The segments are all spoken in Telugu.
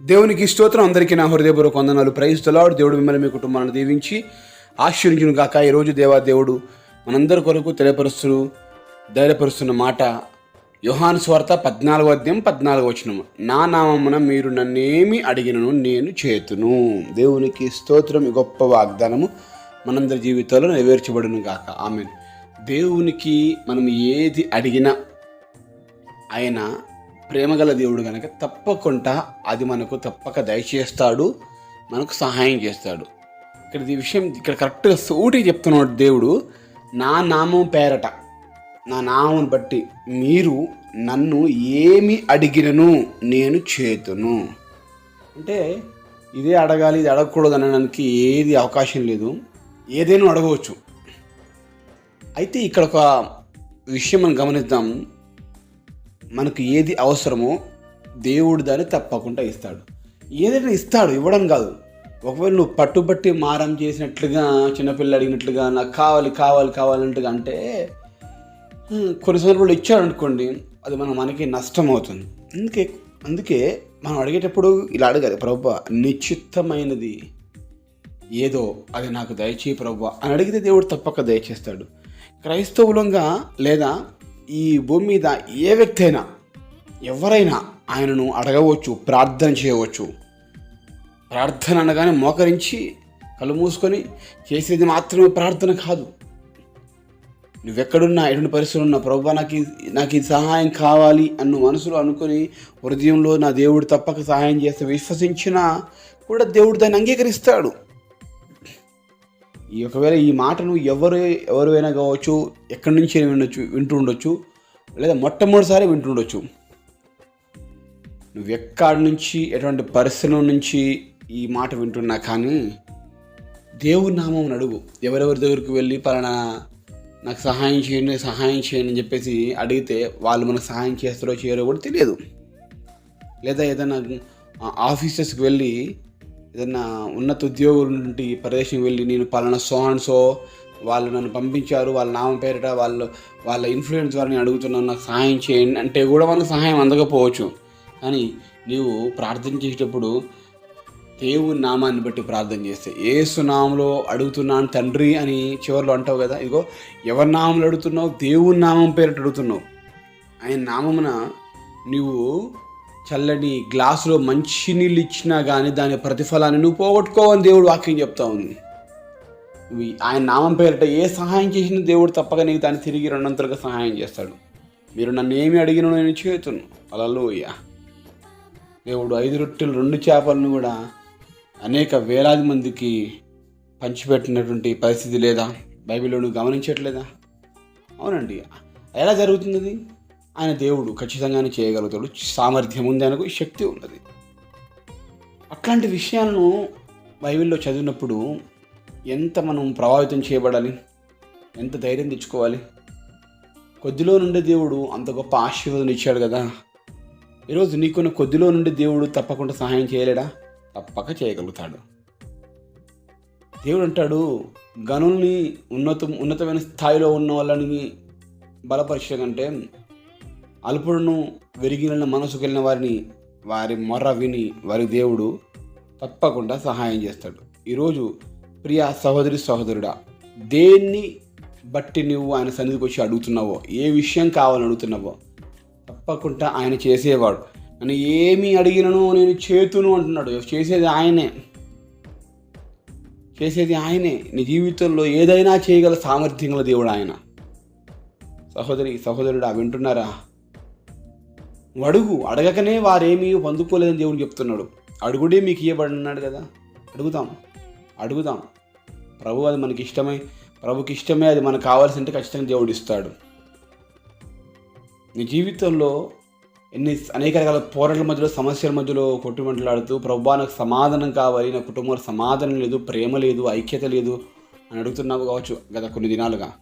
దేవునికి స్తోత్రం. అందరికీ నా హృదయపూర్వక వందనాలు. ప్రయిస్తలాడు దేవుడు మిమ్మల్ని మీ కుటుంబాలను దీవించి ఆశ్చర్యించును కాక ఈరోజు దేవా దేవుడు మనందరి కొరకు తెలియపరుస్తూ ధైర్యపరుస్తున్న మాట యోహాను స్వార్త పద్నాలుగో అధ్యాయం పద్నాలుగో వచనము నా నామమున మీరు నన్నేమి అడిగినను నేను చేతును. దేవునికి స్తోత్రం గొప్ప వాగ్దానము మనందరి జీవితాల్లో నెరవేర్చబడును కాక ఆమె దేవునికి మనం ఏది అడిగినా ఆయన ప్రేమగల దేవుడు కనుక తప్పకుండా అది మనకు తప్పక దయచేస్తాడు మనకు సహాయం చేస్తాడు. ఇక్కడ ఈ విషయం ఇక్కడ కరెక్ట్గా సోటి చెప్తున్నాడు దేవుడు నా నామం పేరట నా నామం బట్టి మీరు నన్ను ఏమి అడిగినను నేను చేతును. అంటే ఇదే అడగాలి ఇది అడగకూడదు అనడానికి ఏది అవకాశం లేదు ఏదైనా అడగవచ్చు. అయితే ఇక్కడ ఒక విషయం మనం గమనిద్దాం. మనకు ఏది అవసరమో దేవుడు దాన్ని తప్పకుండా ఇస్తాడు. ఏదైనా ఇస్తాడు ఇవ్వడం కాదు. ఒకవేళ నువ్వు పట్టుబట్టి మారం చేసినట్లుగా చిన్నపిల్ల అడిగినట్లుగా నాకు కావాలి కావాలి కావాలంటగా అంటే కొన్ని సందర్భాలు ఇచ్చాడు అనుకోండి అది మనం మనకి నష్టం అవుతుంది. అందుకే అందుకే మనం అడిగేటప్పుడు ఇలా అడగాలి ప్రభు నిశ్చిత్తమైనది ఏదో అది నాకు దయచేయి ప్రభు అని అడిగితే దేవుడు తప్పక దయచేస్తాడు. క్రైస్తవులంగా లేదా ఈ భూమి మీద ఏ వ్యక్తి అయినా ఎవరైనా ఆయనను అడగవచ్చు ప్రార్థన చేయవచ్చు. ప్రార్థన అనగానే మోకరించి కళ్ళు మూసుకొని చేసేది మాత్రమే ప్రార్థన కాదు. నువ్వెక్కడున్నా ఎటువంటి పరిస్థితులు ఉన్నా ప్రభు నాకు నాకు ఈ సహాయం కావాలి అన్న మనసులో అనుకొని హృదయంలో నా దేవుడు తప్పక సహాయం చేస్తే విశ్వసించినా కూడా దేవుడు దాన్ని అంగీకరిస్తాడు. ఈ ఒకవేళ ఈ మాటను ఎవరు ఎవరైనా కావచ్చు ఎక్కడి నుంచి వినొచ్చు వింటూ ఉండొచ్చు లేదా మొట్టమొదటిసారి వింటుండొచ్చు. నువ్వు ఎక్కడి నుంచి ఎటువంటి పరిస్థితుల నుంచి ఈ మాట వింటున్నా కానీ దేవుడి నామం అడుగు. ఎవరెవరి దగ్గరికి వెళ్ళి పలానా నాకు సహాయం చేయండి సహాయం చేయండి అని చెప్పేసి అడిగితే వాళ్ళు మనకు సహాయం చేస్తారో చేయరో కూడా తెలియదు. లేదా ఏదైనా ఆఫీసెస్కి వెళ్ళి ఏదన్నా ఉన్నత ఉద్యోగుల నుండి ప్రదేశం వెళ్ళి నేను పలానా సో అండ్ సో వాళ్ళు నన్ను పంపించారు వాళ్ళ నామం పేరిట వాళ్ళు వాళ్ళ ఇన్ఫ్లుయెన్స్ వారిని అడుగుతున్నాను నాకు సహాయం చేయండి అంటే కూడా మనకు సహాయం అందకపోవచ్చు. కానీ నీవు ప్రార్థన చేసేటప్పుడు దేవుని నామాన్ని బట్టి ప్రార్థన చేస్తే ఏసు నామంలో అడుగుతున్నాను తండ్రి అని చివరిలో అంటావు కదా ఇదిగో ఎవరి నామంలో అడుగుతున్నావు? దేవుని నామం పేరిట అడుగుతున్నావు. ఆయన నామమున నీవు చల్లని గ్లాసులో మంచి నీళ్ళు ఇచ్చినా కానీ దాని ప్రతిఫలాన్ని నువ్వు పోగొట్టుకోవని దేవుడు వాక్యం చెప్తా ఉంది. ఆయన నామం పేరిట ఏ సహాయం చేసినా దేవుడు తప్పక నీకు దాన్ని తిరిగి రెండంతలుగా సహాయం చేస్తాడు. మీరు నన్ను ఏమి అడిగినా నేను చేతును. అలలోయ. దేవుడు ఐదు రొట్టెలు రెండు చేపలను కూడా అనేక వేలాది మందికి పంచిపెట్టినటువంటి పరిస్థితి లేదా? బైబిల్లో నువ్వు గమనించట్లేదా? అవునండి. ఎలా జరుగుతుంది ఆయన దేవుడు ఖచ్చితంగానే చేయగలుగుతాడు. సామర్థ్యం ఉంది ఆయనకు శక్తి ఉన్నది. అట్లాంటి విషయాలను బైబిల్లో చదివినప్పుడు ఎంత మనం ప్రభావితం చేయబడాలి? ఎంత ధైర్యం తెచ్చుకోవాలి? కొద్దిలో నుండి దేవుడు అంత గొప్ప ఆశీర్వాదం ఇచ్చాడు కదా. ఈరోజు నీకున్న కొద్దిలో నుండి దేవుడు తప్పకుండా సహాయం చేయలేడా? తప్పక చేయగలుగుతాడు. దేవుడు అంటాడు గనుల్ని ఉన్నత ఉన్నతమైన స్థాయిలో ఉన్న వాళ్ళని బలపరిచే కంటే అల్పుడును వెరిగిన మనసుకు వెళ్ళిన వారిని వారి మొర్ర విని వారి దేవుడు తప్పకుండా సహాయం చేస్తాడు. ఈరోజు ప్రియ సహోదరి సహోదరుడా దేన్ని బట్టి నువ్వు ఆయన సన్నిధికి వచ్చి అడుగుతున్నావో ఏ విషయం కావాలని అడుగుతున్నావో తప్పకుండా ఆయన చేసేవాడు. నన్ను ఏమి అడిగినను నేను చేతును అంటున్నాడు. చేసేది ఆయనే. చేసేది ఆయనే. నీ జీవితంలో ఏదైనా చేయగల సామర్థ్యం గల దేవుడు ఆయన. సహోదరి సహోదరుడా వింటున్నారా? అడుగు అడగకనే వారేమీ పొందుకోలేదని దేవుడు చెప్తున్నాడు. అడుగుడే మీకు ఇవ్వబడినాడు కదా? అడుగుతాం అడుగుదాం ప్రభు అది మనకి ఇష్టమై ప్రభుకి ఇష్టమే అది మనకు కావాల్సింటే ఖచ్చితంగా దేవుడు ఇస్తాడు. నీ జీవితంలో ఎన్ని అనేక రకాల పోరాటల మధ్యలో సమస్యల మధ్యలో కొట్టుమంటలాడుతూ ప్రభా నాకు సమాధానం కావాలి నా కుటుంబంలో సమాధానం లేదు ప్రేమ లేదు ఐక్యత లేదు అని అడుగుతున్నావు కావచ్చు గత కొన్ని దినాలుగా.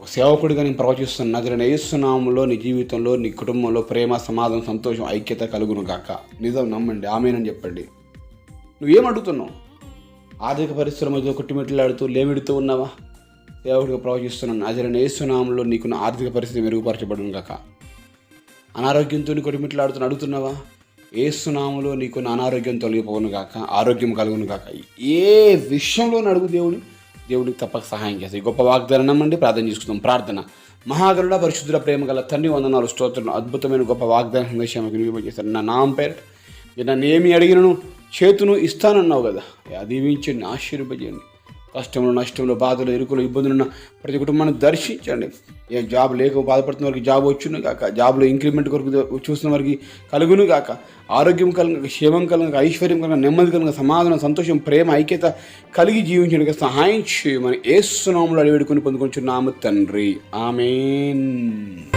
ఒక సేవకుడిగా నేను ప్రవచిస్తున్న నజరని ఏసునామంలో నీ జీవితంలో నీ కుటుంబంలో ప్రేమ సమాధానం సంతోషం ఐక్యత కలుగును గాక. నిజం నమ్మండి ఆమెనని చెప్పండి. నువ్వేమడుగుతున్నావు? ఆర్థిక పరిస్థితుల మధ్య కొట్టుమిట్లాడుతూ లేమిడుతూ ఉన్నావా? సేవకుడిగా ప్రవచిస్తున్నాను నజరని ఏసునామంలో నీకున్న ఆర్థిక పరిస్థితి మెరుగుపరచబడును గాక. అనారోగ్యంతో కొట్టుమిట్లాడుతూ అడుగుతున్నావా? ఏసునాములో నీకు అనారోగ్యం తొలగిపోవును గాక ఆరోగ్యం కలుగును గాక. ఏ విషయంలో అడుగు దేవుడు దేవుడికి తప్పక సహాయం చేస్తాయి. గొప్ప వాగ్దానం నుండి ప్రార్థన చేసుకుందాం. ప్రార్థన. మహాగరుడ పరిశుద్ధుల ప్రేమ గల తండ్రి వందనాలు స్తోత్రం అద్భుతమైన గొప్ప వాగ్దాన సందేశం చేశారు నా నామం పేరు నన్ను ఏమి అడిగినను చేతును ఇస్తానన్నావు కదా. దీవించండి ఆశీర్వదించండి. కష్టంలో నష్టంలో బాధలు ఇరుకులు ఇబ్బందులు ఉన్న ప్రతి కుటుంబాన్ని దర్శించండి. ఏ జాబ్ లేక బాధపడుతున్న వారికి జాబ్ వచ్చును కాక జాబ్లో ఇంక్రిమెంట్ కొరకు చూస్తున్న వారికి కలుగును కాక ఆరోగ్యం కలగ క్షేమం కలగ ఐశ్వర్యం కలగ నెమ్మది కలగ సమాధానం సంతోషం ప్రేమ ఐక్యత కలిగి జీవించడానికి సహాయం చేయమని ఏసునాములు అడివేడుకొని పొందుకొచ్చున్నాము తండ్రి. ఆమెన్.